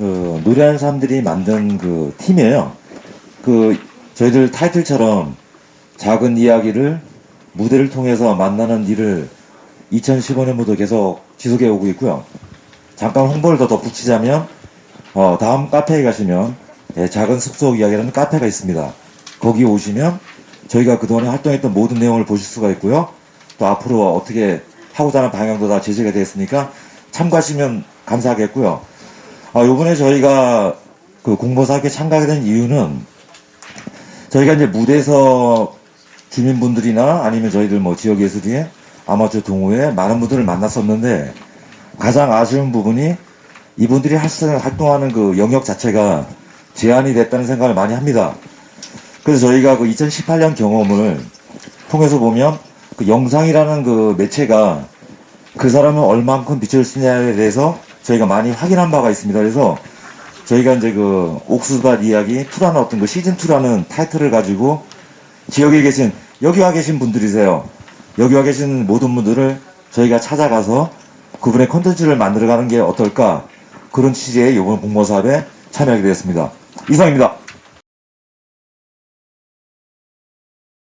그 노래하는 사람들이 만든 그 팀이에요. 그 저희들 타이틀처럼 작은 이야기를 무대를 통해서 만나는 일을 2015년부터 계속 지속해 오고 있고요. 잠깐 홍보를 더 덧붙이자면 어, 다음 카페에 가시면 예, 작은 숲속 이야기라는 카페가 있습니다. 거기 오시면 저희가 그동안에 활동했던 모든 내용을 보실 수가 있고요. 또 앞으로 어떻게 하고자 하는 방향도 다 제시가 되어 있으니까 참고하시면 감사하겠고요. 아, 요번에 저희가 그 공모사학에 참가하게 된 이유는 저희가 이제 무대에서 주민분들이나 아니면 저희들 뭐 지역 예술의 아마추어 동호회 많은 분들을 만났었는데 가장 아쉬운 부분이 이분들이 활동하는 그 영역 자체가 제한이 됐다는 생각을 많이 합니다. 그래서 저희가 그 2018년 경험을 통해서 보면 그 영상이라는 그 매체가 그 사람은 얼만큼 수 있냐에 대해서 저희가 많이 확인한 바가 있습니다. 그래서 저희가 이제 그 옥수수밭 이야기 2라는 어떤 그 시즌 2라는 타이틀을 가지고 지역에 계신 여기 와 계신 분들이세요. 여기 와 계신 모든 분들을 저희가 찾아가서 그분의 컨텐츠를 만들어가는 게 어떨까 그런 취지의 이번 공모 사업에 참여하게 되었습니다. 이상입니다.